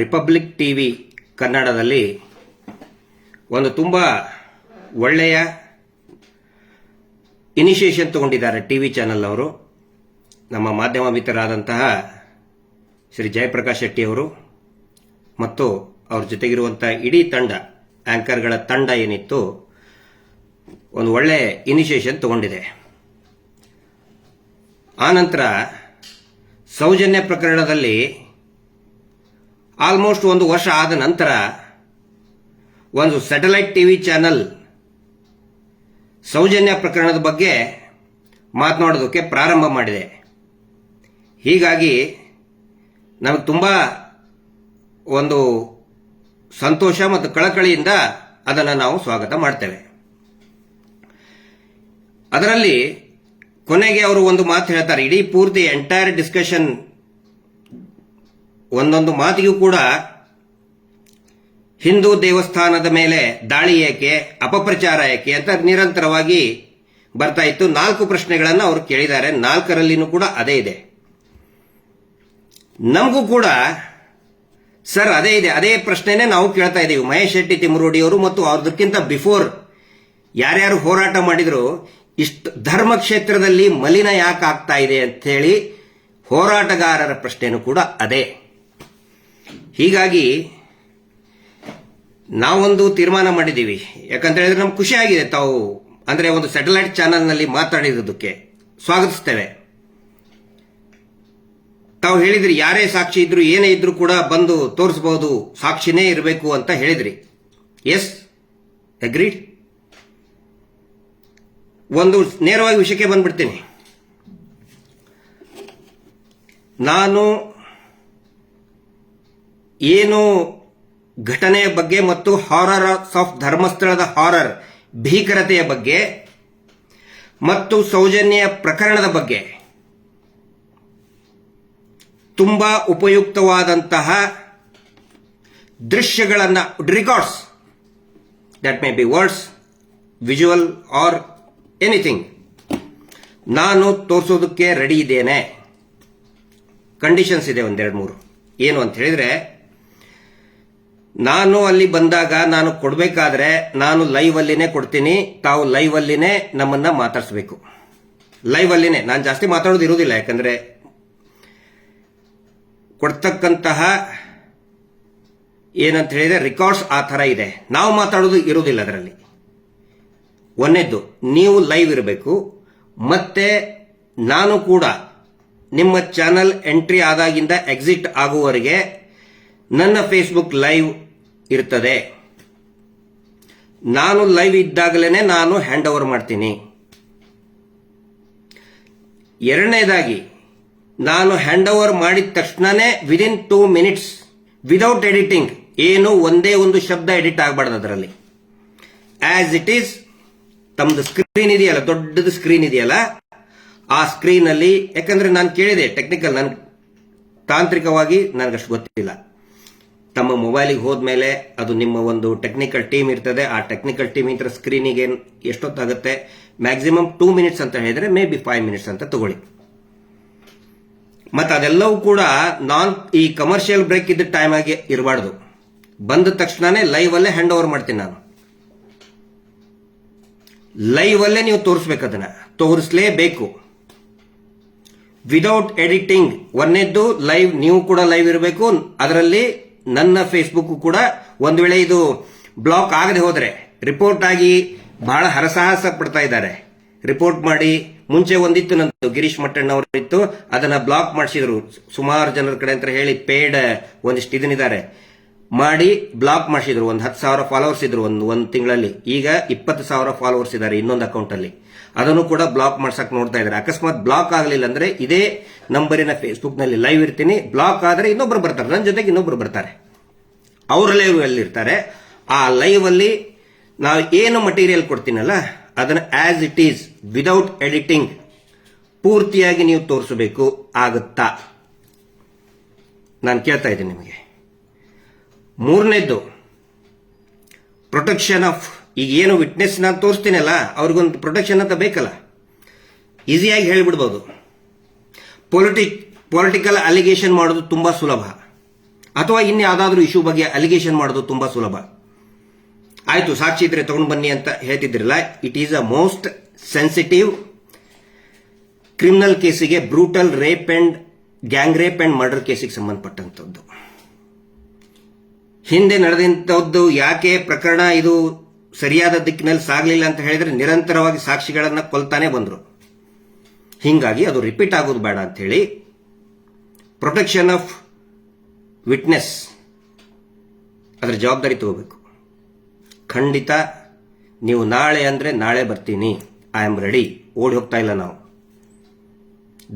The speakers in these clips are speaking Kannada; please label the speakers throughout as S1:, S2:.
S1: ರಿಪಬ್ಲಿಕ್ ಟಿ ವಿ ಕನ್ನಡದಲ್ಲಿ ಒಂದು ತುಂಬ ಒಳ್ಳೆಯ ಇನಿಷಿಯೇಷನ್ ತಗೊಂಡಿದ್ದಾರೆ ಟಿ ವಿ ಚಾನೆಲ್ ಅವರು. ನಮ್ಮ ಮಾಧ್ಯಮ ಮಿತ್ರರಾದಂತಹ ಶ್ರೀ ಜಯಪ್ರಕಾಶ್ ಶೆಟ್ಟಿ ಅವರು ಮತ್ತು ಅವ್ರ ಜೊತೆಗಿರುವಂಥ ಇಡೀ ತಂಡ ಆಂಕರ್ಗಳ ತಂಡ ಏನಿತ್ತು, ಒಂದು ಒಳ್ಳೆ ಇನಿಷಿಯೇಷನ್ ತಗೊಂಡಿದೆ. ಆನಂತರ ಸೌಜನ್ಯ ಪ್ರಕರಣದಲ್ಲಿ ಆಲ್ಮೋಸ್ಟ್ ಒಂದು ವರ್ಷ ಆದ ನಂತರ ಒಂದು ಸ್ಯಾಟಲೈಟ್ ಟಿವಿ ಚಾನೆಲ್ ಸೌಜನ್ಯ ಪ್ರಕರಣದ ಬಗ್ಗೆ ಮಾತನಾಡೋದಕ್ಕೆ ಪ್ರಾರಂಭ ಮಾಡಿದೆ. ಹೀಗಾಗಿ ನಮಗೆ ತುಂಬ ಒಂದು ಸಂತೋಷ ಮತ್ತು ಕಳಕಳಿಯಿಂದ ಅದನ್ನು ನಾವು ಸ್ವಾಗತ ಮಾಡ್ತೇವೆ. ಅದರಲ್ಲಿ ಕೊನೆಗೆ ಅವರು ಒಂದು ಮಾತು ಹೇಳ್ತಾರೆ, ಇಡೀ ಪೂರ್ತಿ ಎಂಟೈರ್ ಡಿಸ್ಕಷನ್ ಒಂದೊಂದು ಮಾತಿಗೂ ಕೂಡ ಹಿಂದೂ ದೇವಸ್ಥಾನದ ಮೇಲೆ ದಾಳಿ ಏಕೆ, ಅಪಪ್ರಚಾರ ಏಕೆ ಅಂತ ನಿರಂತರವಾಗಿ ಬರ್ತಾ ಇತ್ತು. ನಾಲ್ಕು ಪ್ರಶ್ನೆಗಳನ್ನು ಅವರು ಕೇಳಿದ್ದಾರೆ. ನಾಲ್ಕರಲ್ಲಿನೂ ಕೂಡ ಅದೇ ಇದೆ. ನಮಗೂ ಕೂಡ ಸರ್ ಅದೇ ಇದೆ. ಅದೇ ಪ್ರಶ್ನೆನೇ ನಾವು ಕೇಳ್ತಾ ಇದ್ದೀವಿ. ಮಹೇಶ್ ಶೆಟ್ಟಿ, ತಿಮ್ಮರೂಡಿ ಅವರು ಮತ್ತು ಅವ್ರದಕ್ಕಿಂತ ಬಿಫೋರ್ ಯಾರ್ಯಾರು ಹೋರಾಟ ಮಾಡಿದ್ರು, ಇಷ್ಟು ಧರ್ಮ ಕ್ಷೇತ್ರದಲ್ಲಿ ಮಲಿನ ಯಾಕೆ ಆಗ್ತಾ ಇದೆ ಅಂತ ಹೇಳಿ ಹೋರಾಟಗಾರರ ಪ್ರಶ್ನೆನೂ ಕೂಡ ಅದೇ. ಹೀಗಾಗಿ ನಾವೊಂದು ತೀರ್ಮಾನ ಮಾಡಿದ್ದೀವಿ. ಯಾಕಂತ ಹೇಳಿದ್ರೆ ನಮ್ಗೆ ಖುಷಿ ಆಗಿದೆ ತಾವು ಅಂದ್ರೆ ಒಂದು ಸ್ಯಾಟಲೈಟ್ ಚಾನಲ್ನಲ್ಲಿ ಮಾತಾಡಿರೋದಕ್ಕೆ ಸ್ವಾಗತಿಸ್ತೇವೆ. ತಾವು ಹೇಳಿದ್ರಿ, ಯಾರೇ ಸಾಕ್ಷಿ ಇದ್ರು, ಏನೇ ಇದ್ರು ಕೂಡ ಬಂದು ತೋರಿಸಬಹುದು ಸಾಕ್ಷಿನೇ ಇರಬೇಕು ಅಂತ ಹೇಳಿದ್ರಿ. ಎಸ್ ಅಗ್ರೀಡ್ ಒಂದು ನೇರವಾಗಿ ವಿಷಯಕ್ಕೆ ಬಂದ್ಬಿಡ್ತೀನಿ. ನಾನು ಏನು ಘಟನೆಯ ಬಗ್ಗೆ ಮತ್ತು ಹಾರರ್ ಆಫ್ ಧರ್ಮಸ್ಥಳದ ಹಾರರ್ ಭೀಕರತೆಯ ಬಗ್ಗೆ ಮತ್ತು ಸೌಜನ್ಯ ಪ್ರಕರಣದ ಬಗ್ಗೆ ತುಂಬಾ ಉಪಯುಕ್ತವಾದಂತಹ ದೃಶ್ಯಗಳನ್ನು records that may be words visual or anything ನಾನು ತೋರಿಸೋದಕ್ಕೆ ರೆಡಿ ಇದ್ದೇನೆ. ಕಂಡೀಷನ್ಸ್ ಇದೆ ಒಂದೆರಡು ಮೂರು. ಏನು ಅಂತ ಹೇಳಿದ್ರೆ ನಾನು ಅಲ್ಲಿ ಬಂದಾಗ ನಾನು ಕೊಡಬೇಕಾದ್ರೆ ನಾನು ಲೈವ್ ಅಲ್ಲಿನೇ ಕೊಡ್ತೀನಿ. ತಾವು ಲೈವ್ ಅಲ್ಲಿನೇ ನಮ್ಮನ್ನ ಮಾತಾಡಿಸ್ಬೇಕು. ಲೈವ್ ಅಲ್ಲಿನೇ. ನಾನು ಜಾಸ್ತಿ ಮಾತಾಡೋದು ಇರುವುದಿಲ್ಲ. ಯಾಕಂದ್ರೆ ಕೊಡ್ತಕ್ಕಂತಹ ಏನಂತ ಹೇಳಿದ್ರೆ ರೆಕಾರ್ಡ್ಸ್ ಆ ಥರ ಇದೆ. ನಾವು ಮಾತಾಡೋದು ಇರುವುದಿಲ್ಲ ಅದರಲ್ಲಿ. ಒಂದೇದ್ದು, ನೀವು ಲೈವ್ ಇರಬೇಕು. ಮತ್ತೆ ನಾನು ಕೂಡ ನಿಮ್ಮ ಚಾನಲ್ ಎಂಟ್ರಿ ಆದಾಗಿಂದ ಎಕ್ಸಿಟ್ ಆಗುವವರೆಗೆ ನನ್ನ ಫೇಸ್ಬುಕ್ ಲೈವ್ ಇರ್ತದೆ. ನಾನು ಲೈವ್ ಇದ್ದಾಗಲೇ ನಾನು ಹ್ಯಾಂಡ್ ಓವರ್ ಮಾಡ್ತೀನಿ. ಎರಡನೇದಾಗಿ, ನಾನು ಹ್ಯಾಂಡ್ ಓವರ್ ಮಾಡಿದ ತಕ್ಷಣನೇ within two minutes without editing ಏನು ಒಂದೇ ಒಂದು ಶಬ್ದ ಎಡಿಟ್ ಆಗಬಾರ್ದು ಅದರಲ್ಲಿ. ಆಸ್ ಇಟ್ ಈಸ್ ತಮ್ಮದು ಸ್ಕ್ರೀನ್ ಇದೆಯಲ್ಲ, ದೊಡ್ಡದು ಸ್ಕ್ರೀನ್ ಇದೆಯಲ್ಲ, ಆ ಸ್ಕ್ರೀನ್ ಅಲ್ಲಿ, ಯಾಕಂದ್ರೆ ನಾನು ಕೇಳಿದೆ ಟೆಕ್ನಿಕಲ್ ನನ್ ತಾಂತ್ರಿಕವಾಗಿ ನನಗಷ್ಟು ಗೊತ್ತಿಲ್ಲ. ತಮ್ಮ ಮೊಬೈಲಿಗೆ ಹೋದ್ಮೇಲೆ ಅದು ನಿಮ್ಮ ಒಂದು ಟೆಕ್ನಿಕಲ್ ಟೀಮ್ ಇರ್ತದೆ. ಆ ಟೆಕ್ನಿಕಲ್ ಟೀಮ್ ಇಂತರ ಸ್ಕ್ರೀನಿಗೆ ಎಷ್ಟೊತ್ತಾಗುತ್ತೆ? ಮ್ಯಾಕ್ಸಿಮಮ್ ಟೂ ಮಿನಿಟ್ಸ್ ಅಂತ ಹೇಳಿದ್ರೆ ಮೇ ಬಿ ಫೈವ್ ಮಿನಿಟ್ಸ್ ಅಂತ ತಗೊಳ್ಳಿ. ಮತ್ತೆ ಅದೆಲ್ಲವೂ ಕೂಡ ನಾನ್ ಈ ಕಮರ್ಷಿಯಲ್ ಬ್ರೇಕ್ ಇದ್ದ ಟೈಮ್ ಆಗಿ ಇರಬಾರ್ದು. ಬಂದ ತಕ್ಷಣನೇ ಲೈವ್ ಅಲ್ಲೇ ಹ್ಯಾಂಡ್ ಓವರ್ ಮಾಡ್ತೀನಿ ನಾನು. ಲೈವ್ ಅಲ್ಲೇ ನೀವು ತೋರಿಸ್ಬೇಕು ಅದನ್ನ. ತೋರಿಸಲೇಬೇಕು. ವಿದೌಟ್ ಎಡಿಟಿಂಗ್ ಒಂದೇದ್ದು ಲೈವ್ ನೀವು ಕೂಡ ಲೈವ್ ಇರಬೇಕು. ಅದರಲ್ಲಿ ನನ್ನ ಫೇಸ್ಬುಕ್ ಕೂಡ ಒಂದು ವೇಳೆ ಇದು ಬ್ಲಾಕ್ ಆಗದೆ ಹೋದರೆ ರಿಪೋರ್ಟ್ ಆಗಿ ಬಹಳ ಹರಸಾಹಸ ಪಡ್ತಾ ಇದ್ದಾರೆ. ರಿಪೋರ್ಟ್ ಮಾಡಿ ಮುಂಚೆ ಒಂದಿತ್ತು ನಂದು ಗಿರೀಶ್ ಮಟ್ಟಣ್ಣ ಅವರು ಇತ್ತು ಅದನ್ನ ಬ್ಲಾಕ್ ಮಾಡಿಸಿದ್ರು. ಸುಮಾರು ಜನರ ಕಡೆ ಅಂತ ಹೇಳಿ ಪೇಡ್ ಒಂದಿಷ್ಟು ಇದನ್ನಿದ್ದಾರೆ ಮಾಡಿ ಬ್ಲಾಕ್ ಮಾಡಿಸಿದ್ರು. ಒಂದು ಹತ್ತು ಸಾವಿರ ಫಾಲೋವರ್ಸ್ ಇದ್ರು ಒಂದು ಒಂದು ತಿಂಗಳಲ್ಲಿ. ಈಗ ಇಪ್ಪತ್ತು ಸಾವಿರ ಫಾಲೋವರ್ಸ್ ಇದ್ದಾರೆ ಇನ್ನೊಂದು ಅಕೌಂಟ್ ಅಲ್ಲಿ. ಅದನ್ನು ಕೂಡ ಬ್ಲಾಕ್ ಮಾಡ್ಸಕ್ ನೋಡ್ತಾ ಇದ್ದಾರೆ. ಅಕಸ್ಮಾತ್ ಬ್ಲಾಕ್ ಆಗಲಿಲ್ಲ ಅಂದ್ರೆ ಇದೇ ನಂಬರಿನ ಫೇಸ್ಬುಕ್ನಲ್ಲಿ ಲೈವ್ ಇರ್ತೀನಿ. ಬ್ಲಾಕ್ ಆದ್ರೆ ಇನ್ನೊಬ್ರು ಬರ್ತಾರೆ. ನನ್ನ ಜೊತೆಗೆ ಇನ್ನೊಬ್ರು ಬರ್ತಾರೆ. ಅವ್ರ ಲೈವ್ ಅಲ್ಲಿ ಇರ್ತಾರೆ. ಆ ಲೈವ್ ಅಲ್ಲಿ ನಾವು ಏನು ಮಟೀರಿಯಲ್ ಕೊಡ್ತೀನಲ್ಲ, ಅದನ್ನ as it is without editing ಪೂರ್ತಿಯಾಗಿ ನೀವು ತೋರಿಸಬೇಕು. ಆಗುತ್ತಾ? ನಾನು ಕೇಳ್ತಾ ಇದ್ದೀನಿ ನಿಮಗೆ. ಮೂರನೇದ್ದು ಪ್ರೊಟೆಕ್ಷನ್ ಆಫ್ ಈಗ ಏನು ವಿಟ್ನೆಸ್ ನಾನು ತೋರಿಸ್ತೀನಲ್ಲ, ಅವ್ರಿಗೊಂದು ಪ್ರೊಟೆಕ್ಷನ್ ಅಂತ ಬೇಕಲ್ಲ? ಈಸಿಯಾಗಿ ಹೇಳಿಬಿಡ್ಬೋದು. ಪೊಲಿಟಿಕ್ ಪೊಲಿಟಿಕಲ್ ಅಲಿಗೇಷನ್ ಮಾಡೋದು ತುಂಬಾ ಸುಲಭ. ಅಥವಾ ಇನ್ಯಾವುದಾದ್ರೂ ಇಶ್ಯೂ ಬಗ್ಗೆ ಅಲಿಗೇಷನ್ ಮಾಡೋದು ತುಂಬಾ ಸುಲಭ. ಆಯಿತು, ಸಾಕ್ಷಿ ಇದ್ರೆ ತಗೊಂಡು ಬನ್ನಿ ಅಂತ ಹೇಳ್ತಿದ್ರಲ್ಲ it is a most sensitive criminal ಕೇಸಿಗೆ brutal rape and gang rape and murder ಕೇಸಿಗೆ ಸಂಬಂಧಪಟ್ಟಂತದ್ದು ಹಿಂದೆ ನಡೆದಂತದ್ದು ಯಾಕೆ ಪ್ರಕರಣ ಇದು ಸರಿಯಾದ ದಿಕ್ಕಿನಲ್ಲಿ ಸಾಗಲಿಲ್ಲ ಅಂತ ಹೇಳಿದ್ರೆ ನಿರಂತರವಾಗಿ ಸಾಕ್ಷಿಗಳನ್ನ ಕೊಲ್ತಾನೆ ಬಂದ್ರು. ಹಿಂಗಾಗಿ ಅದು ರಿಪೀಟ್ ಆಗೋದು ಬೇಡ ಅಂತ ಹೇಳಿ ಪ್ರೊಟೆಕ್ಷನ್ ಆಫ್ ವಿಟ್ನೆಸ್ ಅದರ ಜವಾಬ್ದಾರಿ ತಗೋಬೇಕು. ಖಂಡಿತ ನೀವು ನಾಳೆ ಅಂದ್ರೆ ನಾಳೆ ಬರ್ತೀನಿ. ಐ ಆಮ್ ರೆಡಿ ಓಡಿ ಹೋಗ್ತಾ ಇಲ್ಲ ನಾವು.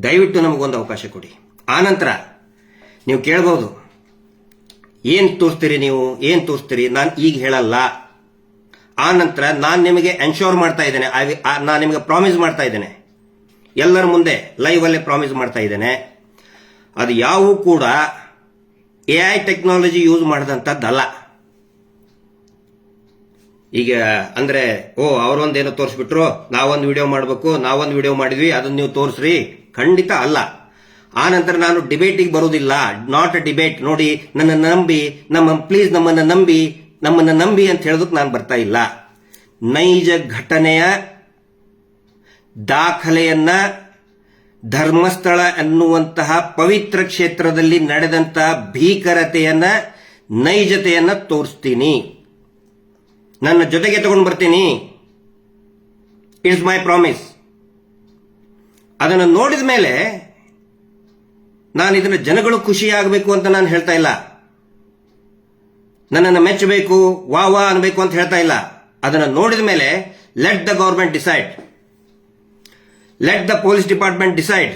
S1: ದಯವಿಟ್ಟು ನಮಗೊಂದು ಅವಕಾಶ ಕೊಡಿ. ಆನಂತರ ನೀವು ಕೇಳಬಹುದು ಏನು ತೋರಿಸ್ತೀರಿ ನೀವು? ಏನು ತೋರಿಸ್ತೀರಿ? ನಾನು ಈಗ ಹೇಳಲ್ಲ. ಆ ನಂತರ ನಾನು ನಿಮಗೆ ಎನ್ಶೋರ್ ಮಾಡ್ತಾ ಇದ್ದೇನೆ. ನಾನು ನಿಮಗೆ ಪ್ರಾಮಿಸ್ ಮಾಡ್ತಾ ಇದ್ದೇನೆ. ಎಲ್ಲರ ಮುಂದೆ ಲೈವ್ ಅಲ್ಲೇ ಪ್ರಾಮಿಸ್ ಮಾಡ್ತಾ ಇದ್ದೇನೆ. ಅದು ಯಾವೂ ಕೂಡ ಎ ಐ ಟೆಕ್ನಾಲಜಿ ಯೂಸ್ ಮಾಡಿದಂಥದ್ದಲ್ಲ ಈಗ, ಅಂದ್ರೆ, ಓ, ಅವರೊಂದೇನೋ ತೋರಿಸ್ಬಿಟ್ರು, ನಾವೊಂದು ವಿಡಿಯೋ ಮಾಡಬೇಕು, ನಾವೊಂದು ವಿಡಿಯೋ ಮಾಡಿದ್ವಿ, ಅದನ್ನ ನೀವು ತೋರಿಸ್ರಿ. ಖಂಡಿತ ಅಲ್ಲ. ಆ ನಂತರ ನಾನು ಡಿಬೇಟಿಗೆ ಬರುವುದಿಲ್ಲ. ನಾಟ್ ಅ ಡಿಬೇಟ್ ನೋಡಿ, ನನ್ನ ನಂಬಿ, ನಮ್ಮ ಪ್ಲೀಸ್ ನಮ್ಮನ್ನ ನಂಬಿ ನಮ್ಮನ್ನ ನಂಬಿ ಅಂತ ಹೇಳೋದಕ್ಕೆ ನಾನು ಬರ್ತಾ ಇಲ್ಲ. ನೈಜ ಘಟನೆಯ ದಾಖಲೆಯನ್ನ ಧರ್ಮಸ್ಥಳ ಅನ್ನುವಂತಹ ಪವಿತ್ರ ಕ್ಷೇತ್ರದಲ್ಲಿ ನಡೆದಂತಹ ಭೀಕರತೆಯನ್ನ, ನೈಜತೆಯನ್ನ ತೋರಿಸ್ತೀನಿ. ನನ್ನ ಜೊತೆಗೆ ತಗೊಂಡು ಬರ್ತೀನಿ. ಇಟ್ಸ್ ಮೈ ಪ್ರಾಮಿಸ್ ಅದನ್ನು ನೋಡಿದ ಮೇಲೆ ನಾನು ಇದನ್ನ ಜನಗಳು ಖುಷಿಯಾಗಬೇಕು ಅಂತ ನಾನು ಹೇಳ್ತಾ ಇಲ್ಲ. ನನ್ನನ್ನು ಮೆಚ್ಚಬೇಕು, ವಾ ವಾ ಅನ್ಬೇಕು ಅಂತ ಹೇಳ್ತಾ ಇಲ್ಲ. ಅದನ್ನು ನೋಡಿದ ಮೇಲೆ let the government decide let the police department decide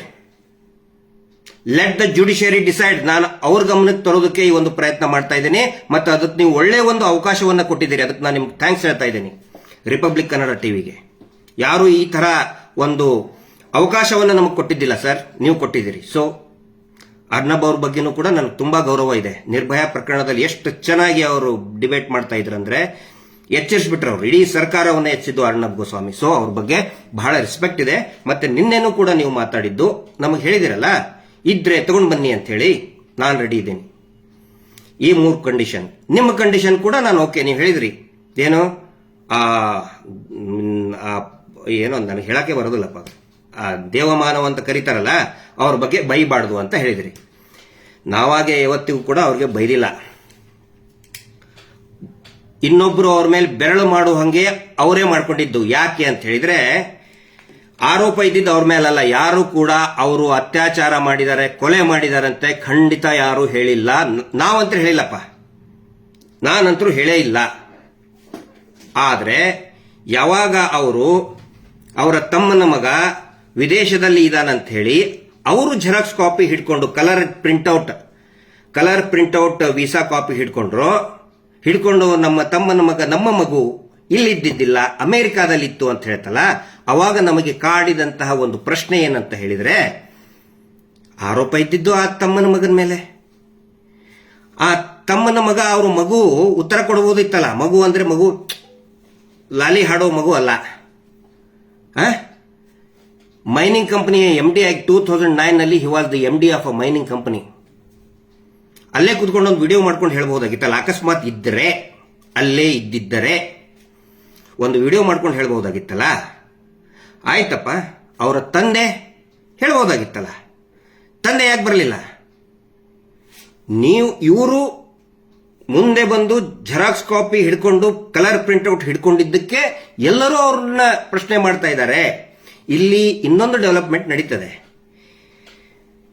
S1: let the judiciary decide ನಾನು ಅವ್ರ ಗಮನಕ್ಕೆ ತರೋದಕ್ಕೆ ಈ ಒಂದು ಪ್ರಯತ್ನ ಮಾಡ್ತಾ ಇದ್ದೀನಿ. ಮತ್ತು ಅದಕ್ಕೆ ನೀವು ಒಳ್ಳೆಯ ಒಂದು ಅವಕಾಶವನ್ನು ಕೊಟ್ಟಿದ್ದೀರಿ. ಅದಕ್ಕೆ ನಾನು ನಿಮ್ಗೆ ಥ್ಯಾಂಕ್ಸ್ ಹೇಳ್ತಾ ಇದ್ದೀನಿ. ರಿಪಬ್ಲಿಕ್ ಕನ್ನಡ ಟಿವಿಗೆ ಯಾರು ಈ ತರ ಒಂದು ಅವಕಾಶವನ್ನು ನಮಗೆ ಕೊಟ್ಟಿದ್ದಿಲ್ಲ ಸರ್ ನೀವು ಕೊಟ್ಟಿದ್ದೀರಿ. ಸೊ ಅರ್ನಬ್ ಅವ್ರ ಬಗ್ಗೆನೂ ಕೂಡ ನನಗೆ ತುಂಬ ಗೌರವ ಇದೆ. ನಿರ್ಭಯ ಪ್ರಕರಣದಲ್ಲಿ ಎಷ್ಟು ಚೆನ್ನಾಗಿ ಅವರು ಡಿಬೇಟ್ ಮಾಡ್ತಾ ಇದ್ರು ಅಂದ್ರೆ ಎಚ್ಚರಿಸ್ಬಿಟ್ರು ಅವ್ರು. ಇಡೀ ಸರ್ಕಾರವನ್ನ ಎಚ್ಚಿದ್ದು ಅರ್ಣಬ್ ಗೋಸ್ವಾಮಿ. ಸೊ ಅವ್ರ ಬಗ್ಗೆ ಬಹಳ ರೆಸ್ಪೆಕ್ಟ್ ಇದೆ. ಮತ್ತೆ ನಿನ್ನೆನೂ ಕೂಡ ನೀವು ಮಾತಾಡಿದ್ದು ನಮಗೆ ಹೇಳಿದಿರಲ್ಲ? ಇದ್ರೆ ತಗೊಂಡ್ ಬನ್ನಿ ಅಂತ ಹೇಳಿ ನಾನು ರೆಡಿ ಇದ್ದೀನಿ. ಈ ಮೂರು ಕಂಡೀಷನ್ ನಿಮ್ಮ ಕಂಡೀಷನ್ ಕೂಡ ನಾನು ಓಕೆ ನೀವು ಹೇಳಿದ್ರಿ. ಏನು? ಆ ಏನೋ ನನಗೆ ಹೇಳಕ್ಕೆ ಬರೋದಿಲ್ಲಪ್ಪ ಆ, ದೇವಮಾನವ ಅಂತ ಕರೀತಾರಲ್ಲ, ಅವ್ರ ಬಗ್ಗೆ ಬೈಬಾರ್ದು ಅಂತ ಹೇಳಿದ್ರಿ. ನಾವಾಗೆ ಯಾವತ್ತಿಗೂ ಕೂಡ ಅವ್ರಿಗೆ ಬೈದಿಲ್ಲ. ಇನ್ನೊಬ್ರು ಅವ್ರ ಮೇಲೆ ಬೆರಳು ಮಾಡುವ ಹಂಗೆ ಅವರೇ ಮಾಡ್ಕೊಂಡಿದ್ದು. ಯಾಕೆ ಅಂತ ಹೇಳಿದ್ರೆ, ಆರೋಪ ಇದ್ದಿದ್ದು ಅವ್ರ ಮೇಲಲ್ಲ. ಯಾರು ಕೂಡ ಅವರು ಅತ್ಯಾಚಾರ ಮಾಡಿದ್ದಾರೆ, ಕೊಲೆ ಮಾಡಿದಾರಂತೆ ಖಂಡಿತ ಯಾರು ಹೇಳಿಲ್ಲ. ನಾವಂತೂ ಹೇಳಿಲ್ಲಪ್ಪ. ನಾನಂತರೂ ಹೇಳೇ ಇಲ್ಲ. ಆದ್ರೆ, ಯಾವಾಗ ಅವರು ಅವರ ತಮ್ಮನ ಮಗ ವಿದೇಶದಲ್ಲಿ ಇದ್ದಾನಂತ ಹೇಳಿ, ಅವರು ಜೆರಾಕ್ಸ್ ಕಾಪಿ ಹಿಡ್ಕೊಂಡು, colour printout colour printout visa copy ಹಿಡ್ಕೊಂಡ್ರು. ಹಿಡ್ಕೊಂಡು ನಮ್ಮ ತಮ್ಮನ ಮಗ, ನಮ್ಮ ಮಗು ಇಲ್ಲಿದ್ದಿದ್ದಿಲ್ಲ ಅಮೆರಿಕಾದಲ್ಲಿ ಇತ್ತು ಅಂತ ಹೇಳ್ತಲ್ಲ, ಅವಾಗ ನಮಗೆ ಕಾಡಿದಂತಹ ಒಂದು ಪ್ರಶ್ನೆ ಏನಂತ ಹೇಳಿದ್ರೆ, ಆರೋಪ ಇದ್ದಿದ್ದು ಆ ತಮ್ಮನ ಮಗನ ಮೇಲೆ. ಆ ತಮ್ಮನ ಮಗ, ಅವರು ಮಗು ಉತ್ತರ ಕೊಡಬಹುದಿತ್ತಲ್ಲ, ಮಗು ಅಂದರೆ ಮಗು ಲಾಲಿ ಹಾಡೋ ಮಗು ಅಲ್ಲ? ಮೈನಿಂಗ್ ಕಂಪನಿಯ ಎಂ ಡಿ ಆಗಿ two thousand ನೈನ್ನಲ್ಲಿ he was the M D of a mining company ಅಲ್ಲೇ ಕುತ್ಕೊಂಡು ಒಂದು ವಿಡಿಯೋ ಮಾಡ್ಕೊಂಡು ಹೇಳ್ಬೋದಾಗಿತ್ತಲ್ಲ? ಅಕಸ್ಮಾತ್ ಇದ್ದರೆ ಅಲ್ಲೇ ಇದ್ದಿದ್ದರೆ ಒಂದು ವಿಡಿಯೋ ಮಾಡ್ಕೊಂಡು ಹೇಳ್ಬಹುದಾಗಿತ್ತಲ್ಲ ಆಯ್ತಪ್ಪ, ಅವರ ತಂದೆ ಹೇಳ್ಬಹುದಾಗಿತ್ತಲ್ಲ ತಂದೆ ಯಾಕೆ ಬರಲಿಲ್ಲ? ನೀವು, ಇವರು ಮುಂದೆ ಬಂದು ಜೆರಾಕ್ಸ್ ಕಾಪಿ ಹಿಡ್ಕೊಂಡು ಕಲರ್ ಪ್ರಿಂಟ್ಔಟ್ ಹಿಡ್ಕೊಂಡಿದ್ದಕ್ಕೆ ಎಲ್ಲರೂ ಅವ್ರನ್ನ ಪ್ರಶ್ನೆ ಮಾಡ್ತಾ ಇದ್ದಾರೆ. ಇಲ್ಲಿ ಇನ್ನೊಂದು ಡೆವಲಪ್ಮೆಂಟ್ ನಡೀತದೆ.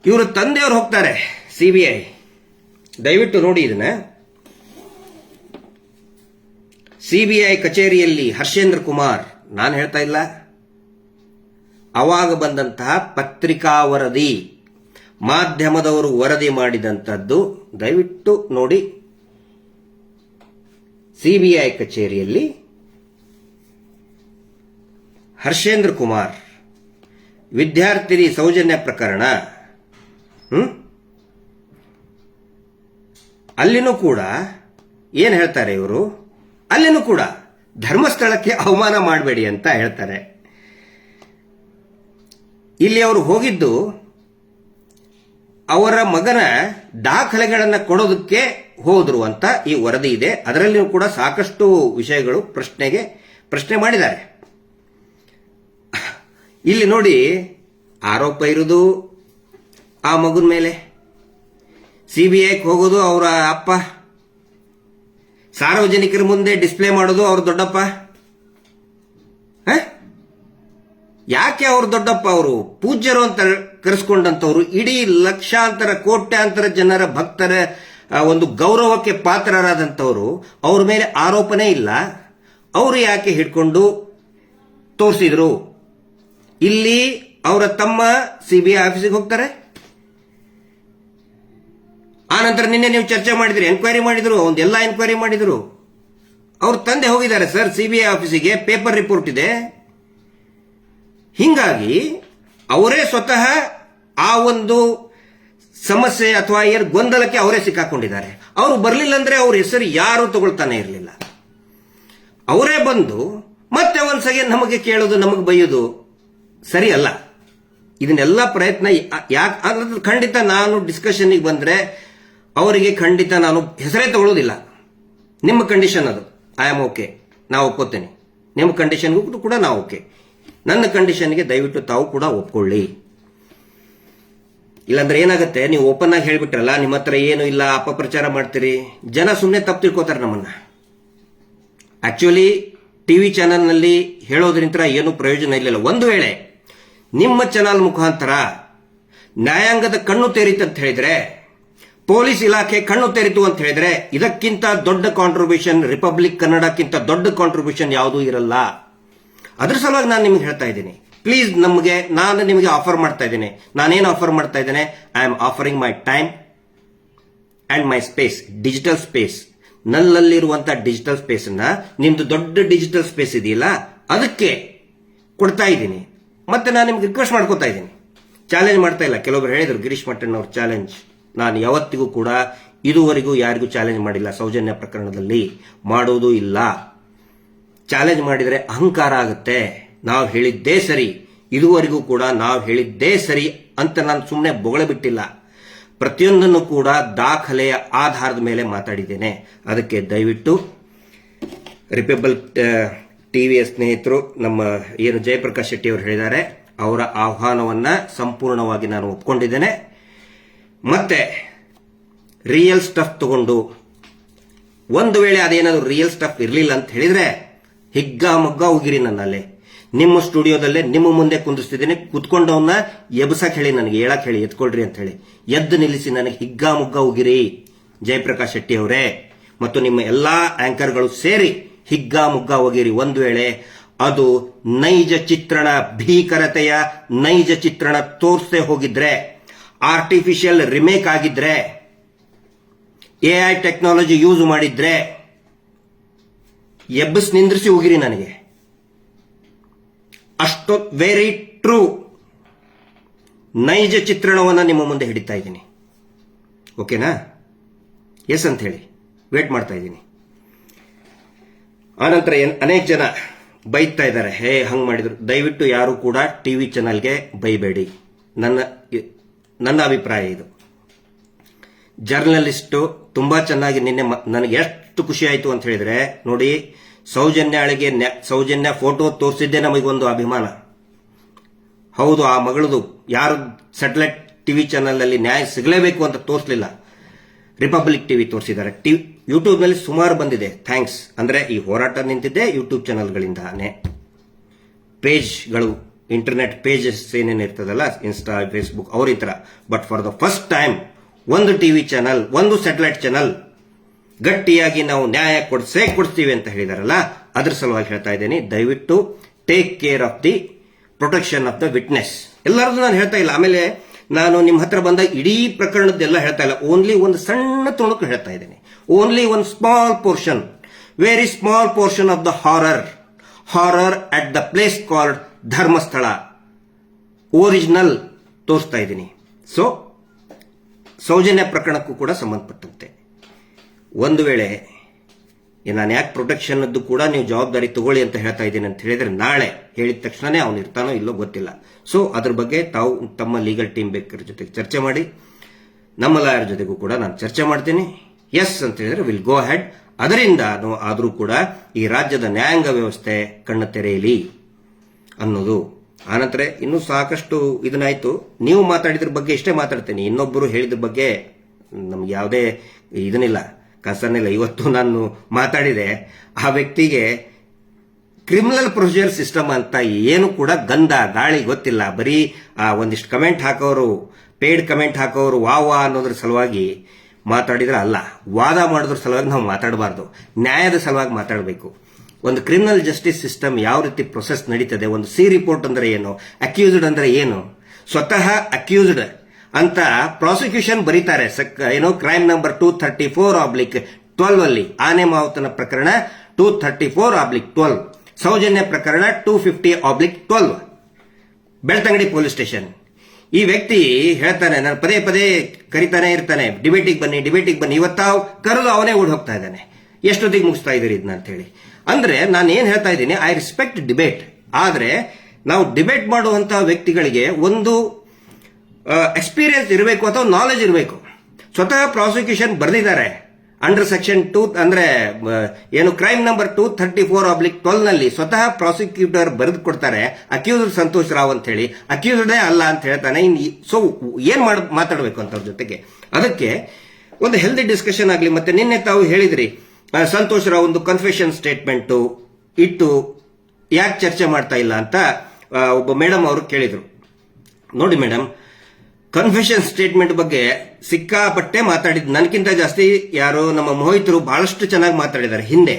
S1: ಇವರು ತಂದೆಯವರು ಹೋಗ್ತಾರೆ ಸಿಬಿಐ ದಯವಿಟ್ಟು ನೋಡಿ ಇದನ್ನ. ಸಿಬಿಐ ಕಚೇರಿಯಲ್ಲಿ ಹರ್ಷೇಂದ್ರ ಕುಮಾರ್, ನಾನು ಹೇಳ್ತಾ ಇಲ್ಲ. ಅವಾಗ ಬಂದಂತಹ ಪತ್ರಿಕಾ ವರದಿ, ಮಾಧ್ಯಮದವರು ವರದಿ ಮಾಡಿದಂಥದ್ದು ದಯವಿಟ್ಟು ನೋಡಿ. ಸಿಬಿಐ ಕಚೇರಿಯಲ್ಲಿ ಹರ್ಷೇಂದ್ರ ಕುಮಾರ್, ವಿದ್ಯಾರ್ಥಿನಿ ಸೌಜನ್ಯ ಪ್ರಕರಣ, ಹ್ಮ್? ಅಲ್ಲಿನೂ ಕೂಡ ಏನ್ ಹೇಳ್ತಾರೆ ಇವರು? ಅಲ್ಲಿನೂ ಕೂಡ ಧರ್ಮಸ್ಥಳಕ್ಕೆ ಅವಮಾನ ಮಾಡಬೇಡಿ ಅಂತ ಹೇಳ್ತಾರೆ. ಇಲ್ಲಿ ಅವರು ಹೋಗಿದ್ದು ಅವರ ಮಗನ ದಾಖಲೆಗಳನ್ನು ಕೊಡೋದಕ್ಕೆ ಹೋದ್ರು ಅಂತ ಈ ವರದಿ ಇದೆ. ಅದರಲ್ಲಿಯೂ ಕೂಡ ಸಾಕಷ್ಟು ವಿಷಯಗಳು ಪ್ರಶ್ನೆಗೆ ಪ್ರಶ್ನೆ ಮಾಡಿದ್ದಾರೆ. ಇಲ್ಲಿ ನೋಡಿ ಆರೋಪ ಇರುವುದು ಆ ಮಗುನ ಮೇಲೆ. ಸಿಬಿಐಗೆ ಹೋಗೋದು ಅವರ ಅಪ್ಪ. ಸಾರ್ವಜನಿಕರ ಮುಂದೆ ಡಿಸ್ಪ್ಲೇ ಮಾಡೋದು ಅವ್ರ ದೊಡ್ಡಪ್ಪ? ಯಾಕೆ ಅವ್ರ ದೊಡ್ಡಪ್ಪ ಅವರು? ಪೂಜ್ಯರು ಅಂತ ಕರೆಸ್ಕೊಂಡಂತವ್ರು ಇಡೀ ಲಕ್ಷಾಂತರ, ಕೋಟ್ಯಾಂತರ ಜನರ ಭಕ್ತರ ಒಂದು ಗೌರವಕ್ಕೆ ಪಾತ್ರರಾದಂಥವ್ರು, ಅವ್ರ ಮೇಲೆ ಆರೋಪನೇ ಇಲ್ಲ. ಅವರು ಯಾಕೆ ಹಿಡ್ಕೊಂಡು ತೋರಿಸಿದ್ರು? ಇಲ್ಲಿ ಅವರ ತಮ್ಮ ಸಿಬಿಐ ಆಫೀಸಿಗೆ ಹೋಗ್ತಾರೆ. ಆ ನಂತರ ನಿನ್ನೆ ನೀವು ಚರ್ಚೆ ಮಾಡಿದ್ರಿ ಎನ್ಕ್ವೈರಿ ಮಾಡಿದ್ರು, ಒಂದೆಲ್ಲ ಎನ್ಕ್ವೈರಿ ಮಾಡಿದ್ರು. ಅವ್ರ ತಂದೆ ಹೋಗಿದ್ದಾರೆ ಸರ್, ಸಿಬಿಐ ಆಫೀಸಿಗೆ, ಪೇಪರ್ ರಿಪೋರ್ಟ್ ಇದೆ. ಹಿಂಗಾಗಿ, ಅವರೇ ಸ್ವತಃ ಆ ಒಂದು ಸಮಸ್ಯೆ ಅಥವಾ ಏನು ಗೊಂದಲಕ್ಕೆ ಅವರೇ ಸಿಕ್ಕಾಕೊಂಡಿದ್ದಾರೆ. ಅವರು ಬರಲಿಲ್ಲ ಅಂದ್ರೆ ಅವ್ರ ಹೆಸರು ಯಾರು ತಗೊಳ್ತಾನೆ ಇರಲಿಲ್ಲ. ಅವರೇ ಬಂದು, ಮತ್ತೆ ಒಂದ್ಸಗೆ ನಮಗೆ ಕೇಳೋದು, ನಮಗೆ ಬೈಯೋದು ಸರಿ ಅಲ್ಲ ಇದನ್ನೆಲ್ಲ ಪ್ರಯತ್ನ, ಯಾಕೆ ಖಂಡಿತ ನಾನು ಡಿಸ್ಕಷನ್ಗೆ ಬಂದ್ರೆ ಅವರಿಗೆ ಖಂಡಿತ ನಾನು ಹೆಸರೇ ತಗೊಳ್ಳೋದಿಲ್ಲ ನಿಮ್ಮ ಕಂಡೀಷನ್ ಅದು. ಐ ಆಮ್ ಓಕೆ ನಾವು ಒಪ್ಕೋತೇನೆ ನಿಮ್ಮ ಕಂಡೀಷನ್ಗೂ ಕೂಡ ನಾವು ಓಕೆ ನನ್ನ ಕಂಡೀಷನ್ಗೆ ದಯವಿಟ್ಟು ತಾವು ಕೂಡ ಒಪ್ಕೊಳ್ಳಿ. ಇಲ್ಲಾಂದ್ರೆ ಏನಾಗುತ್ತೆ? ನೀವು ಓಪನ್ ಆಗಿ ಹೇಳ್ಬಿಟ್ರಲ್ಲ, ನಿಮ್ಮ ಹತ್ರ ಏನು ಇಲ್ಲ, ಅಪಪ್ರಚಾರ ಮಾಡ್ತೀರಿ. ಜನ ಸುಮ್ಮನೆ ತಪ್ಪು ತಿಳ್ಕೊತಾರೆ ನಮ್ಮನ್ನ. ಆಕ್ಚುಲಿ ಟಿವಿ ಚಾನಲ್ನಲ್ಲಿ ಹೇಳೋದ್ರಿಂದ ಏನು ಪ್ರಯೋಜನ ಇಲ್ಲ ಒಂದು ವೇಳೆ ನಿಮ್ಮ ಚಾನಲ್ ಮುಖಾಂತರ ನ್ಯಾಯಾಂಗದ ಕಣ್ಣು ತೇರಿತಂತ ಹೇಳಿದ್ರೆ ಪೊಲೀಸ್ ಇಲಾಖೆ ಕಣ್ಣು ತೆರೆದು ಅಂತ ಹೇಳಿದ್ರೆ ಇದಕ್ಕಿಂತ ದೊಡ್ಡ ಕಾಂಟ್ರಿಬ್ಯೂಷನ್ ರಿಪಬ್ಲಿಕ್ ಕನ್ನಡಕ್ಕಿಂತ ದೊಡ್ಡ ಕಾಂಟ್ರಿಬ್ಯೂಷನ್ ಯಾವುದೂ ಇರಲ್ಲ. ಅದ್ರ ಸಲುವಾಗಿ ನಾನು ನಿಮ್ಗೆ ಹೇಳ್ತಾ ಇದ್ದೀನಿ. ಪ್ಲೀಸ್ ನಮಗೆ, ನಾನು ನಿಮಗೆ ಆಫರ್ ಮಾಡ್ತಾ ಇದ್ದೀನಿ. ನಾನೇನು ಆಫರ್ ಮಾಡ್ತಾ ಇದ್ದೇನೆ? I am offering my time and my space digital space ನಲ್ಲಲ್ಲಿರುವಂತಹ digital space ಅನ್ನ ನಿಮ್ದು ದೊಡ್ಡ ಡಿಜಿಟಲ್ ಸ್ಪೇಸ್ ಇದೆಯಲ್ಲ, ಅದಕ್ಕೆ ಕೊಡ್ತಾ ಇದ್ದೀನಿ. ಮತ್ತೆ ನಾನು ನಿಮ್ಗೆ ರಿಕ್ವೆಸ್ಟ್ ಮಾಡ್ಕೋತಾ ಇದ್ದೀನಿ. ಚಾಲೆಂಜ್ ಮಾಡ್ತಾ ಇಲ್ಲ. ಕೆಲವೊಬ್ರು ಹೇಳಿದ್ರು ಗಿರೀಶ್ ಮಟ್ಟಣ್ಣವ್ರ ಚಾಲೆಂಜ್ ನಾನು ಯಾವತ್ತಿಗೂ ಕೂಡ ಇದುವರೆಗೂ ಯಾರಿಗೂ ಚಾಲೆಂಜ್ ಮಾಡಿಲ್ಲ. ಸೌಜನ್ಯ ಪ್ರಕರಣದಲ್ಲಿ ಮಾಡೋದು ಇಲ್ಲ. ಚಾಲೆಂಜ್ ಮಾಡಿದರೆ ಅಹಂಕಾರ ಆಗುತ್ತೆ. ನಾವು ಹೇಳಿದ್ದೇ ಸರಿ. ಇದುವರೆಗೂ ಕೂಡ ನಾವು ಹೇಳಿದ್ದೇ ಸರಿ ಅಂತ ನಾನು ಸುಮ್ಮನೆ ಬೊಗಳ ಬಿಟ್ಟಿಲ್ಲ. ಪ್ರತಿಯೊಂದನ್ನು ಕೂಡ ದಾಖಲೆಯ ಆಧಾರದ ಮೇಲೆ ಮಾತಾಡಿದ್ದೇನೆ. ಅದಕ್ಕೆ ದಯವಿಟ್ಟು ರಿಪಬಲ್ ಟಿವಿಯ ಸ್ನೇಹಿತರು, ನಮ್ಮ ಏನು ಜಯಪ್ರಕಾಶ್ ಶೆಟ್ಟಿ ಅವರು ಹೇಳಿದ್ದಾರೆ, ಅವರ ಆಹ್ವಾನವನ್ನ ಸಂಪೂರ್ಣವಾಗಿ ನಾನು ಒಪ್ಕೊಂಡಿದ್ದೇನೆ. ಮತ್ತೆ ರಿಯಲ್ ಸ್ಟಫ್ ತಗೊಂಡು ಒಂದು ವೇಳೆ ಅದೇನಾದ್ರೂ ರಿಯಲ್ ಸ್ಟಫ್ ಇರಲಿಲ್ಲ ಅಂತ ಹೇಳಿದ್ರೆ ಹಿಗ್ಗ ಮಗ್ಗ ಹೋಗಿರಿ ನನ್ನಲ್ಲಿ. ನಿಮ್ಮ ಸ್ಟುಡಿಯೋದಲ್ಲೇ ನಿಮ್ಮ ಮುಂದೆ ಕುಂದಿಸ್ತಿದ್ದೀನಿ ಕುತ್ಕೊಂಡವನ್ನ ಎಬ್ಸಕ್ ಹೇಳಿ, ನನಗೆ ಹೇಳಕ್ ಹೇಳಿ, ಎತ್ಕೊಳ್ರಿ ಅಂತ ಹೇಳಿ. ಎದ್ದು ನಿಲ್ಲಿಸಿ ನನಗೆ ಹಿಗ್ಗ ಮುಗ್ಗ ಹೋಗಿರಿ ಜಯಪ್ರಕಾಶ್ ಶೆಟ್ಟಿ ಅವರೇ, ಮತ್ತು ನಿಮ್ಮ ಎಲ್ಲಾ ಆಂಕರ್ಗಳು ಸೇರಿ ಹಿಗ್ಗ ಮುಗ್ಗ ಹೋಗಿರಿ ಒಂದು ವೇಳೆ ಅದು ನೈಜ ಚಿತ್ರಣ, ಭೀಕರತೆಯ ನೈಜ ಚಿತ್ರಣ ತೋರಿಸದೆ ಹೋಗಿದ್ರೆ ಆರ್ಟಿಫಿಷಿಯಲ್ ರಿಮೇಕ್ ಆಗಿದ್ರೆ ಎಐ ಟೆಕ್ನಾಲಜಿ ಯೂಸ್ ಮಾಡಿದ್ರೆ, ಎಬ್ಬಸ್ ನಿಂದ್ರಿಸಿ ಹೋಗಿರಿ ನನಗೆ. ಅಷ್ಟು ವೆರಿ ಟ್ರೂ ನೈಜ ಚಿತ್ರಣವನ್ನು ನಿಮ್ಮ ಮುಂದೆ ಹಿಡಿತಾ ಇದ್ದೀನಿ. ಓಕೆನಾ ಎಸ್ ಅಂತ ಹೇಳಿ. ವೇಟ್ ಮಾಡ್ತಾ ಇದ್ದೀನಿ. ಆನಂತರ ಅನೇಕ ಜನ ಬೈತಾ ಇದ್ದಾರೆ. ಹೇ, ಹಂಗ್ ಮಾಡಿದ್ರು. ದಯವಿಟ್ಟು ಯಾರು ಕೂಡ ಟಿವಿ ಚಾನಲ್ಗೆ ಬೈಬೇಡಿ. ನನ್ನ ನನ್ನ ಅಭಿಪ್ರಾಯ ಇದು. ಜರ್ನಲಿಸ್ಟು ತುಂಬಾ ಚೆನ್ನಾಗಿ ನಿನ್ನೆ ನನಗೆ ಎಷ್ಟು ಖುಷಿ ಆಯಿತು ಅಂತ ಹೇಳಿದ್ರೆ, ನೋಡಿ ಸೌಜನ್ಯಾಳಿಗೆ ನ್ಯಾ- ಸೌಜನ್ಯ ಫೋಟೋ ತೋರಿಸಿದ್ದೇ ನಮಗೊಂದು ಅಭಿಮಾನ. ಹೌದು, ಆ ಮಗಳದು ಯಾರು ಸ್ಯಾಟಲೈಟ್ ಟಿವಿ ಚಾನೆಲ್ ಅಲ್ಲಿ ನ್ಯಾಯ ಸಿಗಲೇಬೇಕು ಅಂತ ತೋರಿಸಲಿಲ್ಲ. ರಿಪಬ್ಲಿಕ್ ಟಿವಿ ತೋರಿಸಿದ್ದಾರೆ. ಟಿವಿ ಯೂಟ್ಯೂಬ್ನಲ್ಲಿ ಸುಮಾರು ಬಂದಿದೆ. ಥ್ಯಾಂಕ್ಸ್. ಅಂದ್ರೆ ಈ ಹೋರಾಟ ನಿಂತಿದ್ದೆ ಯೂಟ್ಯೂಬ್ ಚಾನಲ್ಗಳಿಂದಾನೆ. ಪೇಜ್ಗಳು ಇಂಟರ್ನೆಟ್ ಪೇಜಸ್ ಏನೇನು ಇರ್ತದಲ್ಲ ಇನ್ಸ್ಟಾ ಫೇಸ್ಬುಕ್ ಅವ್ರ ಈ ಥರ. But for the first time ಒಂದು ಟಿವಿ ಚಾನಲ್ ಒಂದು ಸ್ಯಾಟಲೈಟ್ ಚಾನಲ್ ಗಟ್ಟಿಯಾಗಿ ನಾವು ನ್ಯಾಯ ಕೊಡ್ಸೇ ಕೊಡ್ತೀವಿ ಅಂತ ಹೇಳಿದಾರಲ್ಲ, ಅದ್ರ ಸಲುವಾಗಿ ಹೇಳ್ತಾ ಇದ್ದೀನಿ. ದಯವಿಟ್ಟು take care of the protection of the witness ಎಲ್ಲರದ್ದು ನಾನು ಹೇಳ್ತಾ ಇಲ್ಲ. ಆಮೇಲೆ ನಾನು ನಿಮ್ಮ ಹತ್ರ ಬಂದ ಇಡೀ ಪ್ರಕರಣದ್ದೆಲ್ಲ ಹೇಳ್ತಾ ಇಲ್ಲ. ಓನ್ಲಿ ಒಂದು ಸಣ್ಣ ತುಣುಕು ಹೇಳ್ತಾ ಇದ್ದೀನಿ. ಓನ್ಲಿ ಒಂದು small portion very small portion of the horror horror at the place called Dharmasthala. Original ತೋರಿಸ್ತಾ ಇದ್ದೀನಿ. ಸೊ ಸೌಜನ್ಯ ಪ್ರಕರಣಕ್ಕೂ ಕೂಡ ಸಂಬಂಧಪಟ್ಟಂತೆ. ಒಂದು ವೇಳೆ ನಾನು ಯಾಕೆ ಪ್ರೊಟೆಕ್ಷನ್ ಕೂಡ ನೀವು ಜವಾಬ್ದಾರಿ ತಗೊಳ್ಳಿ ಅಂತ ಹೇಳ್ತಾ ಇದ್ದೀನಿ ಅಂತ ಹೇಳಿದ್ರೆ ನಾಳೆ ಹೇಳಿದ ತಕ್ಷಣನೇ ಅವನು ಇರ್ತಾನೋ ಇಲ್ಲೋ ಗೊತ್ತಿಲ್ಲ. ಸೊ ಅದ್ರ ಬಗ್ಗೆ ತಾವು ತಮ್ಮ ಲೀಗಲ್ ಟೀಮ್ ಬೇಕರ ಜೊತೆಗೆ ಚರ್ಚೆ ಮಾಡಿ. ನಮ್ಮ ಲಾಯರ್ ಜೊತೆಗೂ ಕೂಡ ನಾನು ಚರ್ಚೆ ಮಾಡ್ತೀನಿ. ಎಸ್ ಅಂತ ಹೇಳಿದ್ರೆ ವಿಲ್ ಗೋ ಹ್ಯಾಡ್ ಅದರಿಂದ ಆದರೂ ಕೂಡ ಈ ರಾಜ್ಯದ ನ್ಯಾಯಾಂಗ ವ್ಯವಸ್ಥೆ ಕಣ್ಣು ತೆರೆಯಲಿ. ಅನ್ನೋದು. ಆನಂತರ, ಇನ್ನೂ ಸಾಕಷ್ಟು ಇದನ್ನಾಯ್ತು. ನೀವು ಮಾತಾಡಿದ್ರ ಬಗ್ಗೆ ಇಷ್ಟೇ ಮಾತಾಡ್ತೀನಿ. ಇನ್ನೊಬ್ಬರು ಹೇಳಿದ ಬಗ್ಗೆ ನಮ್ಗೆ ಯಾವುದೇ ಇದನ್ನಿಲ್ಲ ಕನ್ಸರ್ನ್ ಇಲ್ಲ. ಇವತ್ತು ನಾನು ಮಾತಾಡಿದೆ, ಆ ವ್ಯಕ್ತಿಗೆ ಕ್ರಿಮಿನಲ್ ಪ್ರೊಸೀಜರ್ ಸಿಸ್ಟಮ್ ಅಂತ ಏನು ಕೂಡ ಗಂಧ, ಗಾಳಿ ಗೊತ್ತಿಲ್ಲ. ಬರೀ, ಆ, ಒಂದಿಷ್ಟು ಕಮೆಂಟ್ ಹಾಕೋರು ಪೇಯ್ಡ್ ಕಮೆಂಟ್ ಹಾಕೋರು ವಾ ವಾ ಅನ್ನೋದ್ರ ಸಲುವಾಗಿ ಮಾತಾಡಿದ್ರೆ ಅಲ್ಲ. ವಾದ ಮಾಡೋದ್ರ ಸಲುವಾಗಿ ನಾವು ಮಾತಾಡಬಾರ್ದು. ನ್ಯಾಯದ ಸಲುವಾಗಿ ಮಾತಾಡಬೇಕು. ಒಂದು ಕ್ರಿಮಿನಲ್ ಜಸ್ಟಿಸ್ ಸಿಸ್ಟಮ್ ಯಾವ ರೀತಿ ಪ್ರೊಸೆಸ್ ನಡೀತದೆ, ಒಂದು ಸಿ ರಿಪೋರ್ಟ್ ಅಂದ್ರೆ ಏನು ಅಕ್ಯೂಸ್ಡ್ ಅಂದ್ರೆ ಏನು, ಸ್ವತಃ ಅಕ್ಯೂಸ್ಡ್ ಅಂತ ಪ್ರಾಸಿಕ್ಯೂಷನ್ ಬರೀತಾರೆ. ಏನು crime number two thirty four oblique twelve ಅಲ್ಲಿ, ಆನೆ ಮಾವುತನ ಪ್ರಕರಣ two thirty four oblique twelve Soujanya ಪ್ರಕರಣ two fifty oblique twelve Belthangady police station ಈ ವ್ಯಕ್ತಿ ಹೇಳ್ತಾನೆ, ನಾನು ಪದೇ ಪದೇ ಕರಿತಾನೆ ಇರ್ತಾನೆ ಡಿಬೇಟಿಗೆ ಬನ್ನಿ ಡಿಬೇಟಿಗೆ ಬನ್ನಿ, ಇವತ್ತಾವ್ ಕರೆದು ಅವನೇ ಓಡ್ ಹೋಗ್ತಾ ಇದ್ದಾನೆ. ಎಷ್ಟೊತ್ತಿಗೆ ಮುಗಿಸ್ತಾ ಇದ್ದೀರಿ ಇದನ್ನ ಅಂತ ಹೇಳಿ ಅಂದ್ರೆ ನಾನು ಏನು ಹೇಳ್ತಾ ಇದ್ದೀನಿ? ಐ ರೆಸ್ಪೆಕ್ಟ್ ಡಿಬೇಟ್ ಆದ್ರೆ ನಾವು ಡಿಬೇಟ್ ಮಾಡುವಂತಹ ವ್ಯಕ್ತಿಗಳಿಗೆ ಒಂದು ಎಕ್ಸ್ಪೀರಿಯನ್ಸ್ ಇರಬೇಕು ಅಥವಾ ನಾಲೆಜ್ ಇರಬೇಕು. ಸ್ವತಃ ಪ್ರಾಸಿಕ್ಯೂಷನ್ ಬರೆದಿದ್ದಾರೆ. ಅಂಡರ್ ಸೆಕ್ಷನ್ ಟೂ ಅಂದ್ರೆ ಏನು crime number two thirty four oblique ಟ್ವೆಲ್ನಲ್ಲಿ ಸ್ವತಃ ಪ್ರಾಸಿಕ್ಯೂಟರ್ ಬರೆದು ಕೊಡ್ತಾರೆ. ಅಕ್ಯೂಸ್ಡ್ ಸಂತೋಷ್ ರಾವ್ ಅಂತ ಹೇಳಿ. ಅಕ್ಯೂಸ್ಡೇ ಅಲ್ಲ ಅಂತ ಹೇಳ್ತಾನೆ. ಇನ್ ಸೊ ಏನ್ ಮಾತಾಡಬೇಕು ಅಂತ ಅವ್ರ ಜೊತೆಗೆ? ಅದಕ್ಕೆ ಒಂದು ಹೆಲ್ದಿ ಡಿಸ್ಕಷನ್ ಆಗಲಿ. ಮತ್ತೆ ನಿನ್ನೆ ತಾವು ಹೇಳಿದ್ರಿ ಸಂತೋಷ್ ರಾವ್ ಒಂದು ಕನ್ಫೆಷನ್ ಸ್ಟೇಟ್ಮೆಂಟ್ ಇಟ್ಟು ಯಾಕೆ ಚರ್ಚೆ ಮಾಡ್ತಾ ಇಲ್ಲ ಅಂತ ಒಬ್ಬ ಮೇಡಮ್ ಅವರು ಕೇಳಿದ್ರು. ನೋಡಿ ಮೇಡಮ್ ಕನ್ಫೆಷನ್ ಸ್ಟೇಟ್ಮೆಂಟ್ ಬಗ್ಗೆ ಸಿಕ್ಕಾಪಟ್ಟೆ ಮಾತಾಡಿದ್ ನನಗಿಂತ ಜಾಸ್ತಿ ಯಾರು ನಮ್ಮ ಮೋಹಿತರು ಬಹಳಷ್ಟು ಚೆನ್ನಾಗಿ ಮಾತಾಡಿದ್ದಾರೆ ಹಿಂದೆ.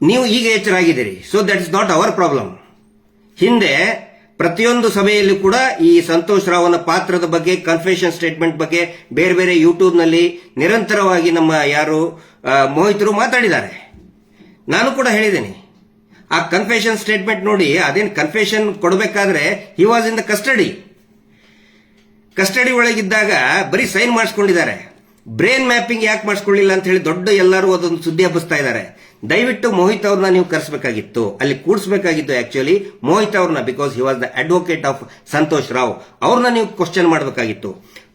S1: ನೀವು ಈಗ ಎಚ್ಚರಾಗಿದ್ದೀರಿ so that is not our problem ಹಿಂದೆ ಪ್ರತಿಯೊಂದು ಸಭೆಯಲ್ಲಿ ಕೂಡ ಈ ಸಂತೋಷ್ ರಾವ್ನ ಪಾತ್ರದ ಬಗ್ಗೆ ಕನ್ಫೆಷನ್ ಸ್ಟೇಟ್ಮೆಂಟ್ ಬಗ್ಗೆ ಬೇರೆ ಬೇರೆ ಯೂಟ್ಯೂಬ್ನಲ್ಲಿ ನಿರಂತರವಾಗಿ ನಮ್ಮ ಯಾರು ಮೋಹಿತರು ಮಾತಾಡಿದ್ದಾರೆ. ನಾನು ಕೂಡ ಹೇಳಿದ್ದೀನಿ. ಆ ಕನ್ಫೆಷನ್ ಸ್ಟೇಟ್ಮೆಂಟ್ ನೋಡಿ, ಅದೇನು ಕನ್ಫೆಷನ್ ಕೊಡಬೇಕಾದ್ರೆ he was in the custody custody ಒಳಗಿದ್ದಾಗ ಬರೀ ಸೈನ್ ಮಾಡಿಸ್ಕೊಂಡಿದ್ದಾರೆ. ಬ್ರೈನ್ ಮ್ಯಾಪಿಂಗ್ ಯಾಕೆ ಮಾಡಿಸ್ಕೊಳ್ಳಿಲ್ಲ ಅಂತ ಹೇಳಿ ದೊಡ್ಡ ಎಲ್ಲರೂ ಅದೊಂದು ಸುದ್ದಿ ಹಬ್ಬಿಸ್ತಾ ಇದ್ದಾರೆ. ದಯವಿಟ್ಟು ಮೋಹಿತ್ ಅವ್ರನ್ನ ನೀವು ಕರೆಸಬೇಕಾಗಿತ್ತು. ಅಲ್ಲಿ ಕೂಡಿಸಬೇಕಾಗಿತ್ತು ಆಕ್ಚುಲಿ ಮೋಹಿತ್ ಅವ್ರನ್ನ because he was the advocate of Santosh Rao. ಅವ್ರನ್ನ ನೀವು ಕ್ವಶನ್ ಮಾಡಬೇಕಾಗಿತ್ತು.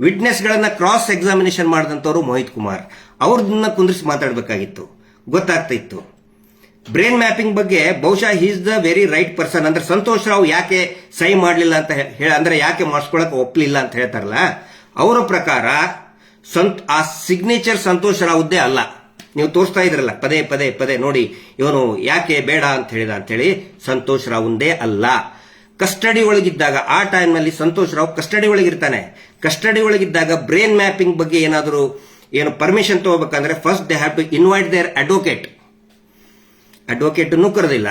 S1: ವಿಟ್ನೆಸ್ ಗಳನ್ನ ಕ್ರಾಸ್ ಎಕ್ಸಾಮಿನೇಷನ್ ಮಾಡಿದಂತವರು ಮೋಹಿತ್ ಕುಮಾರ್. ಅವ್ರನ್ನ ಕುಂದ್ರಿಸಿ ಮಾತಾಡಬೇಕಾಗಿತ್ತು. ಗೊತ್ತಾಗ್ತಾ ಇತ್ತು ಬ್ರೈನ್ ಮ್ಯಾಪಿಂಗ್ ಬಗ್ಗೆ ಬಹುಶಃ is the very right person ಅಂದ್ರೆ ಸಂತೋಷ್ ರಾವ್ ಯಾಕೆ ಸೈ ಮಾಡಲಿಲ್ಲ ಅಂತ ಹೇಳ, ಅಂದ್ರೆ ಯಾಕೆ ಮಾಡಿಸ್ಕೊಳಕ್ ಒಪ್ಪಲಿಲ್ಲ ಅಂತ ಹೇಳ್ತಾರಲ್ಲ, ಅವರ ಪ್ರಕಾರ ಸಂತ್, ಆ ಸಿಗ್ನೇಚರ್ ಸಂತೋಷ್ ರಾವ್ದೇ ಅಲ್ಲ. ನೀವು ತೋರಿಸ್ತಾ ಇದ್ರಲ್ಲ, ಪದೇ ಪದೇ ಪದೇ ನೋಡಿ ಇವನು ಯಾಕೆ ಬೇಡ ಅಂತ ಹೇಳಿದ ಅಂತ ಹೇಳಿ ಸಂತೋಷ್ ರಾವ್ದೇ ಅಲ್ಲ. ಕಸ್ಟಡಿ ಒಳಗಿದ್ದಾಗ, ಆ ಟೈಮ್ನಲ್ಲಿ ಸಂತೋಷ್ ರಾವ್ ಕಸ್ಟಡಿ ಒಳಗಿರ್ತಾನೆ. ಕಸ್ಟಡಿ ಒಳಗಿದ್ದಾಗ ಬ್ರೈನ್ ಮ್ಯಾಪಿಂಗ್ ಬಗ್ಗೆ ಏನಾದರೂ ಏನು permission ತಗೋಬೇಕಂದ್ರೆ first they have to invite their advocate advocate ಕರೆದಿಲ್ಲ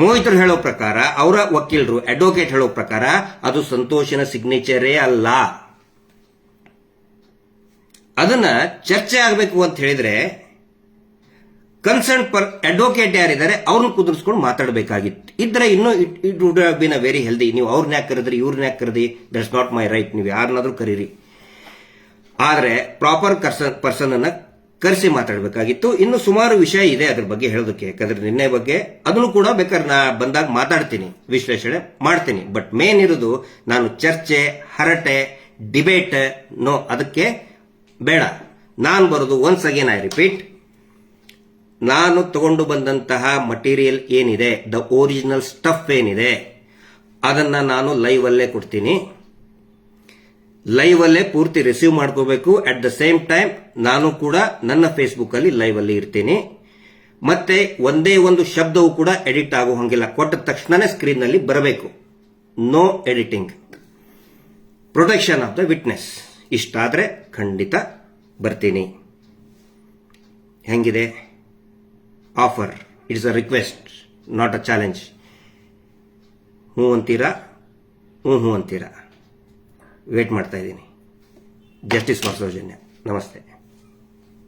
S1: ಮೋಹಿತರು ಹೇಳೋ ಪ್ರಕಾರ, ಅವರ ವಕೀಲರು ಅಡ್ವೊಕೇಟ್ ಹೇಳೋ ಪ್ರಕಾರ ಅದು ಸಂತೋಷನ ಸಿಗ್ನೇಚರೇ ಅಲ್ಲ. ಅದನ್ನ ಚರ್ಚೆ ಆಗಬೇಕು ಅಂತ ಹೇಳಿದ್ರೆ ಕನ್ಸರ್ನ್ ಪರ್ ಅಡ್ವೊಕೇಟ್ ಯಾರಿದ್ದಾರೆ, ಅವ್ರನ್ನ ಕುದುರಿಸ್ಕೊಂಡು ಮಾತಾಡಬೇಕಾಗಿತ್ತು. ಇದ್ರೆ ಇನ್ನೂ it would been a very healthy ನೀವು ಅವ್ರನ್ನ ಯಾಕೆ ಕರೆದ್ರಿ ಇವ್ರನ್ನ ಯಾಕೆ ಕರೆದಿ ದಟ್ಸ್ ನಾಟ್ ಮೈ ರೈಟ್ ನೀವು ಯಾರನ್ನಾದ್ರೂ ಕರೀರಿ. ಆದ್ರೆ ಪ್ರಾಪರ್ ಪರ್ಸನ್ ಅನ್ನ ಕರೆಸಿ ಮಾತಾಡಬೇಕಾಗಿತ್ತು. ಇನ್ನು ಸುಮಾರು ವಿಷಯ ಇದೆ ಅದ್ರ ಬಗ್ಗೆ ಹೇಳೋದಕ್ಕೆ. ಯಾಕಂದ್ರೆ ನಿನ್ನೆ ಬಗ್ಗೆ ಅದನ್ನು ಕೂಡ ಬೇಕಾದ್ರೆ ನಾ ಬಂದಾಗ ಮಾತಾಡ್ತೀನಿ, ವಿಶ್ಲೇಷಣೆ ಮಾಡ್ತೀನಿ. ಬಟ್ ಮೇನ್ ಇರೋದು ನಾನು ಚರ್ಚೆ, ಹರಟೆ ಡಿಬೇಟ್ ನೋ ಅದಕ್ಕೆ ಬೇಡ. ನಾನು ಬರೋದು ಒನ್ಸ್ ಅಗೇನ್ ಐ ರಿಪೀಟ್ ನಾನು ತಗೊಂಡು ಬಂದಂತಹ ಮಟೀರಿಯಲ್ ಏನಿದೆ ದ ಒರಿಜಿನಲ್ ಸ್ಟಫ್ ಏನಿದೆ, ಅದನ್ನ ನಾನು ಲೈವ್ ಅಲ್ಲೇ ಕೊಡ್ತೀನಿ. ಲೈವ್ ಅಲ್ಲೇ ಪೂರ್ತಿ ರಿಸೀವ್ ಮಾಡ್ಕೋಬೇಕು. ಅಟ್ ದ ಸೇಮ್ ಟೈಮ್ ನಾನು ಕೂಡ ನನ್ನ ಫೇಸ್ಬುಕ್ ಅಲ್ಲಿ ಲೈವ್ ಅಲ್ಲಿ ಇರ್ತೀನಿ. ಮತ್ತೆ ಒಂದೇ ಒಂದು ಶಬ್ದವು ಕೂಡ ಎಡಿಟ್ ಆಗೋ ಹಂಗಿಲ್ಲ. ಕೊಟ್ಟ ತಕ್ಷಣನೇ ಸ್ಕ್ರೀನ್ನಲ್ಲಿ ಬರಬೇಕು. No editing protection of the witness ಇಷ್ಟಾದ್ರೆ ಖಂಡಿತ ಬರ್ತೀನಿ. ಹೆಂಗಿದೆ? Offer it's a request not a challenge ಹ್ಞೂ ಅಂತೀರಾ? ಹ್ಞೂ ಹ್ಞೂ ಅಂತೀರಾ? ವೇಟ್ ಮಾಡ್ತಾ ಇದ್ದೀನಿ. ಜಸ್ಟಿಸ್ ಫಾರ್ ಸೌಜನ್ಯ ನಮಸ್ತೆ.